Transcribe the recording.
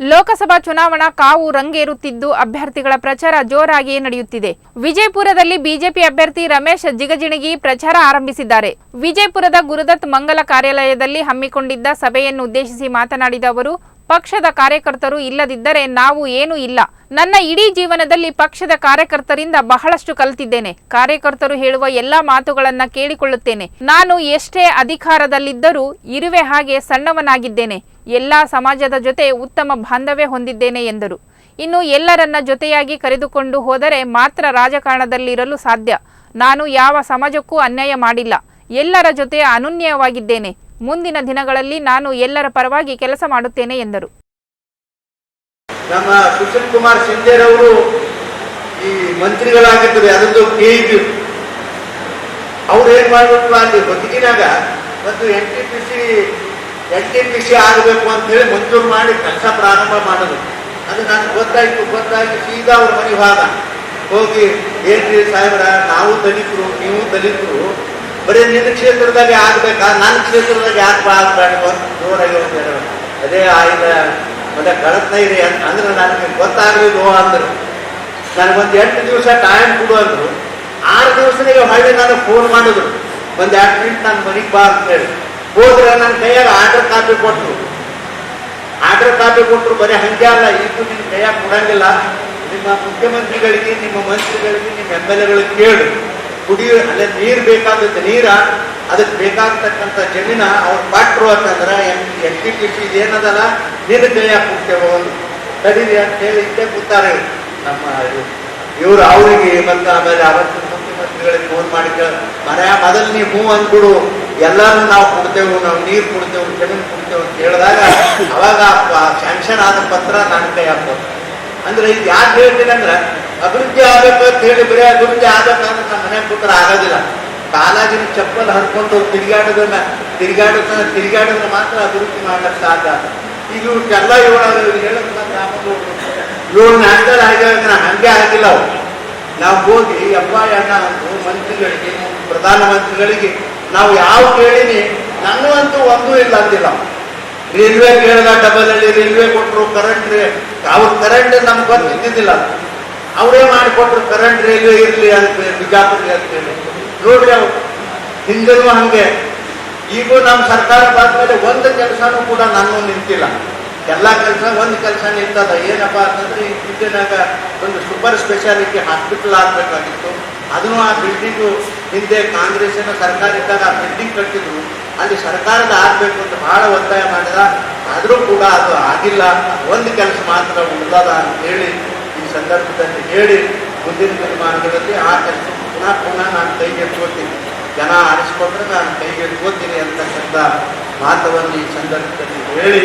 ಲೋಕಸಭಾ ಚುನಾವಣಾ ಕಾವು ರಂಗೇರುತ್ತಿದ್ದು ಅಭ್ಯರ್ಥಿಗಳ ಪ್ರಚಾರ ಜೋರಾಗಿಯೇ ನಡೆಯುತ್ತಿದೆ. ವಿಜಯಪುರದಲ್ಲಿ ಬಿಜೆಪಿ ಅಭ್ಯರ್ಥಿ ರಮೇಶ್ ಜಿಗಜಿಣಗಿ ಪ್ರಚಾರ ಆರಂಭಿಸಿದ್ದಾರೆ. ವಿಜಯಪುರದ ಗುರುದತ್ ಮಂಗಲ ಕಾರ್ಯಾಲಯದಲ್ಲಿ ಹಮ್ಮಿಕೊಂಡಿದ್ದ ಸಭೆಯನ್ನು ಉದ್ದೇಶಿಸಿ ಮಾತನಾಡಿದ ಅವರು, ಪಕ್ಷದ ಕಾರ್ಯಕರ್ತರು ಇಲ್ಲದಿದ್ದರೆ ನಾವು ಏನೂ ಇಲ್ಲ. ನನ್ನ ಇಡೀ ಜೀವನದಲ್ಲಿ ಪಕ್ಷದ ಕಾರ್ಯಕರ್ತರಿಂದ ಬಹಳಷ್ಟು ಕಲಿತಿದ್ದೇನೆ. ಕಾರ್ಯಕರ್ತರು ಹೇಳುವ ಎಲ್ಲಾ ಮಾತುಗಳನ್ನ ಕೇಳಿಕೊಳ್ಳುತ್ತೇನೆ. ನಾನು ಎಷ್ಟೇ ಅಧಿಕಾರದಲ್ಲಿದ್ದರೂ ಇರುವೆ ಹಾಗೆ ಸಣ್ಣವನಾಗಿದ್ದೇನೆ. ಎಲ್ಲಾ ಸಮಾಜದ ಜೊತೆ ಉತ್ತಮ ಬಾಂಧವ್ಯ ಹೊಂದಿದ್ದೇನೆ ಎಂದರು. ಇನ್ನು ಎಲ್ಲರನ್ನ ಜೊತೆಯಾಗಿ ಕರೆದುಕೊಂಡು ಹೋದರೆ ಮಾತ್ರ ರಾಜಕಾರಣದಲ್ಲಿರಲು ಸಾಧ್ಯ. ನಾನು ಯಾವ ಸಮಾಜಕ್ಕೂ ಅನ್ಯಾಯ ಮಾಡಿಲ್ಲ. ಎಲ್ಲರ ಜೊತೆ ಅನುನ್ಯವಾಗಿದ್ದೇನೆ. ಮುಂದಿನ ದಿನಗಳಲ್ಲಿ ನಾನು ಎಲ್ಲರ ಪರವಾಗಿ ಕೆಲಸ ಮಾಡುತ್ತೇನೆ ಎಂದರು. ನಮ್ಮ ಸುಶೀಲ್ ಕುಮಾರ್ ಈ ಅದೊಂದು ಅವ್ರು ಏನ್ ಮಾಡ್ಬಿಟ್ಟು ಅಲ್ಲಿ ಬದುಕಿನಾಗ ಮತ್ತು N T P C N P C ಆಗಬೇಕು ಅಂತ ಹೇಳಿ ಮಂಜೂರು ಮಾಡಿ ಕೆಲಸ ಪ್ರಾರಂಭ ಮಾಡೋದು ಅದು ನನಗೆ ಗೊತ್ತಾಯ್ತು ಗೊತ್ತಾಗಿ ಸೀದಾ ಅವ್ರ ಮನೆ ಭಾಗ. ಹೋಗಿ, ಏನ್ರಿ ಸಾಹೇಬ್ರ, ನಾವು ದಲಿತರು, ನೀವು ದಲಿತರು, ಬರೀ ನಿನ್ನ ಕ್ಷೇತ್ರದಲ್ಲಿ ಆಗ್ಬೇಕಾ? ನನ್ನ ಕ್ಷೇತ್ರದಲ್ಲಿ ಯಾಕೆ ಆಗ್ಬೇಡ ಜೋರಾಗಿ ಒಂದು. ಅದೇ ಆಯ್ದ, ಮತ್ತೆ ಕಳತ್ನೈರಿ ಅಂತ ಅಂದ್ರೆ ನನಗೆ ಅಂದ್ರೆ. ಅಂದ್ರು ನನಗೊಂದು ಎಂಟು ದಿವಸ ಟೈಮ್ ಕೊಡು ಅಂದ್ರು. ಆರು ದಿವಸನಿಗೆ ಹೊಳ್ಳಿ ನಾನು ಫೋನ್ ಮಾಡಿದ್ರು. ಒಂದು ಎರಡು ಮಿನಿಟ್ ನಾನು ಮನೆಗೆ ಬಾ ಅಂತ ಹೇಳಿ. ಹೋದ್ರೆ ನನ್ನ ಕೈಯಾಗ ಆರ್ಡರ್ ಕಾಪಿ ಕೊಟ್ಟರು ಆರ್ಡರ್ ಕಾಪಿ ಕೊಟ್ಟರು ಬರೀ ಹಂಗೆ ಅಲ್ಲ ಇದು ನಿಮ್ಮ ಕೈಯಾಗ ಕೊಡಂಗಿಲ್ಲ. ನಿಮ್ಮ ಮುಖ್ಯಮಂತ್ರಿಗಳಿಗೆ, ನಿಮ್ಮ ಮಂತ್ರಿಗಳಿಗೆ, ನಿಮ್ಮ ಎಂ ಎಲ್ ಎಗಳಿಗೆ ಕೇಳು. ಕುಡಿಯೋ ಅಲ್ಲೇ ನೀರು ಬೇಕಾದದ್ದು ನೀರ, ಅದಕ್ಕೆ ಬೇಕಾಗತಕ್ಕಂಥ ಜಮೀನ ಅವ್ರು ಪಾಟ್ರು ಅಂತಂದ್ರೆ M M P T C ಏನದಲ್ಲ ನಿನ್ನ ಕೈಯಾಗ ಕೊಡ್ತೇವೆ ಒಂದು ಕರೀರಿ ಅಂತ ಹೇಳಿ ಇದ್ದೇ ಕೂತಾರೆ. ನಮ್ಮ ಇವರು ಅವರಿಗೆ ಮತ್ತು ಆಮೇಲೆ ಅವತ್ತು ಮುಖ್ಯಮಂತ್ರಿಗಳಿಗೆ ಫೋನ್ ಮಾಡಿ ಕೇಳ ಮನೆಯ ಮೊದಲು ನೀವು ಹ್ಞೂ ಅಂದ್ಬಿಡು. ಎಲ್ಲರೂ ನಾವು ಕೊಡ್ತೇವೆ, ನಾವು ನೀರು ಕೊಡ್ತೇವೆ, ಜಮೀನು ಕೊಡ್ತೇವೆ ಅಂತ ಹೇಳಿದಾಗ ಅವಾಗ ಸ್ಯಾಂಕ್ಷನ್ ಆದ ಪತ್ರ ನನ್ನ ಕೈ ಹಾಕ್ಬೋದು ಅಂದ್ರೆ ಇದು ಯಾಕೆ ಹೇಳ್ತೀನಿ ಅಂದ್ರೆ ಅಭಿವೃದ್ಧಿ ಆಗಬೇಕು ಅಂತ ಹೇಳಿ ಬರೀ ಅಭಿವೃದ್ಧಿ ಆಗಬೇಕಂದ್ರೆ ನಮ್ಮ ಮನೆ ಕೂತ್ರ ಆಗೋದಿಲ್ಲ. ಕಾಲಾಗಿನ ಚಪ್ಪಲ್ ಹರ್ಕೊಂಡು ತಿರುಗಾಡೋದನ್ನ ತಿರುಗಾಡೋದನ್ನ ತಿರುಗಾಡೋದನ್ನ ಮಾತ್ರ ಅಭಿವೃದ್ಧಿ ಮಾಡಕ್ ಸಾಧ್ಯ ಇದು ಇವ್ರಿಗೆಲ್ಲ ಏಳು ಹೇಳೋದನ್ನ ಗ್ರಾಮಗಳು ಏಳು ನ್ಯಾಷನಲ್ ಆಗ್ಯಾವ ಹಂಗೆ ಆಗಿಲ್ಲ ನಾವು ಹೋಗಿ ಅಪ್ಪ ಅಣ್ಣ ಮಂತ್ರಿಗಳಿಗೆ, ಪ್ರಧಾನಮಂತ್ರಿಗಳಿಗೆ ನಾವು ಯಾವ ಕೇಳಿನಿ? ನನ್ನವಂತೂ ಒಂದೂ ಇಲ್ಲ ಅಂದಿಲ್ಲ ರೈಲ್ವೆ ಕೇಳಿದ ಡಬಲ್ ಅಲ್ಲಿ ರೈಲ್ವೆ ಕೊಟ್ಟರು ಕರೆಂಟ್ ಅವ್ರ ಕರೆಂಟ್ ನಮ್ಗೆ ಬಂದು ಇದ್ದಿದ್ದಿಲ್ಲ ಅವರೇ ಮಾಡಿಕೊಟ್ರು ಕರೆಂಟ್ ರೈಲ್ವೆ ಇರಲಿ ಅಂತ ಬಿಜಾಪುರ್ಲಿ ಅಂತೇಳಿ ನೋಡ್ರಿ ಅವ್ರು. ಹಿಂದೂ ಹಂಗೆ. ಈಗೂ ನಮ್ಮ ಸರ್ಕಾರ ಬಂದ್ಮೇಲೆ ಒಂದು ಕೆಲಸನೂ ಕೂಡ ನಾನು ನಿಂತಿಲ್ಲ. ಎಲ್ಲ ಕೆಲಸ ಒಂದು ಕೆಲಸ ನಿಂತದ. ಏನಪ್ಪ ಅಂತಂದ್ರೆ ಜಿಲ್ಲೆನಾಗ ಒಂದು ಸೂಪರ್ ಸ್ಪೆಷಾಲಿಟಿ ಹಾಸ್ಪಿಟಲ್ ಆಗಬೇಕಾಗಿತ್ತು. ಅದನ್ನು ಆ ಬಿಲ್ಡಿಂಗು ಹಿಂದೆ ಕಾಂಗ್ರೆಸ್ಸಿನ ಸರ್ಕಾರ ಇದ್ದಾಗ ಬಿಲ್ಡಿಂಗ್ ಕಟ್ಟಿದ್ರು, ಅಲ್ಲಿ ಸರ್ಕಾರದ ಆಗಬೇಕು ಅಂತ ಬಹಳ ಒತ್ತಾಯ ಮಾಡಿದ. ಆದರೂ ಕೂಡ ಅದು ಆಗಿಲ್ಲ. ಒಂದು ಕೆಲಸ ಮಾತ್ರ ಉಳಿದದ ಅಂತ ಹೇಳಿ ಈ ಸಂದರ್ಭದಲ್ಲಿ ಹೇಳಿ ಮುಂದಿನ ದಿನಮಾನಗಳಲ್ಲಿ ಆ ಕೆಲಸ ಪುನಃ ಪುನಃ ನಾನು ಕೈಗೆ ಎತ್ಕೋತೀನಿ ಜನ ಆರಿಸ್ಕೊಂಡ್ರೆ ನಾನು ಕೈಗೆ ಎತ್ಕೋತೀನಿ ಅಂತಕ್ಕಂಥ ಮಾತವನ್ನು ಈ ಸಂದರ್ಭದಲ್ಲಿ ಹೇಳಿ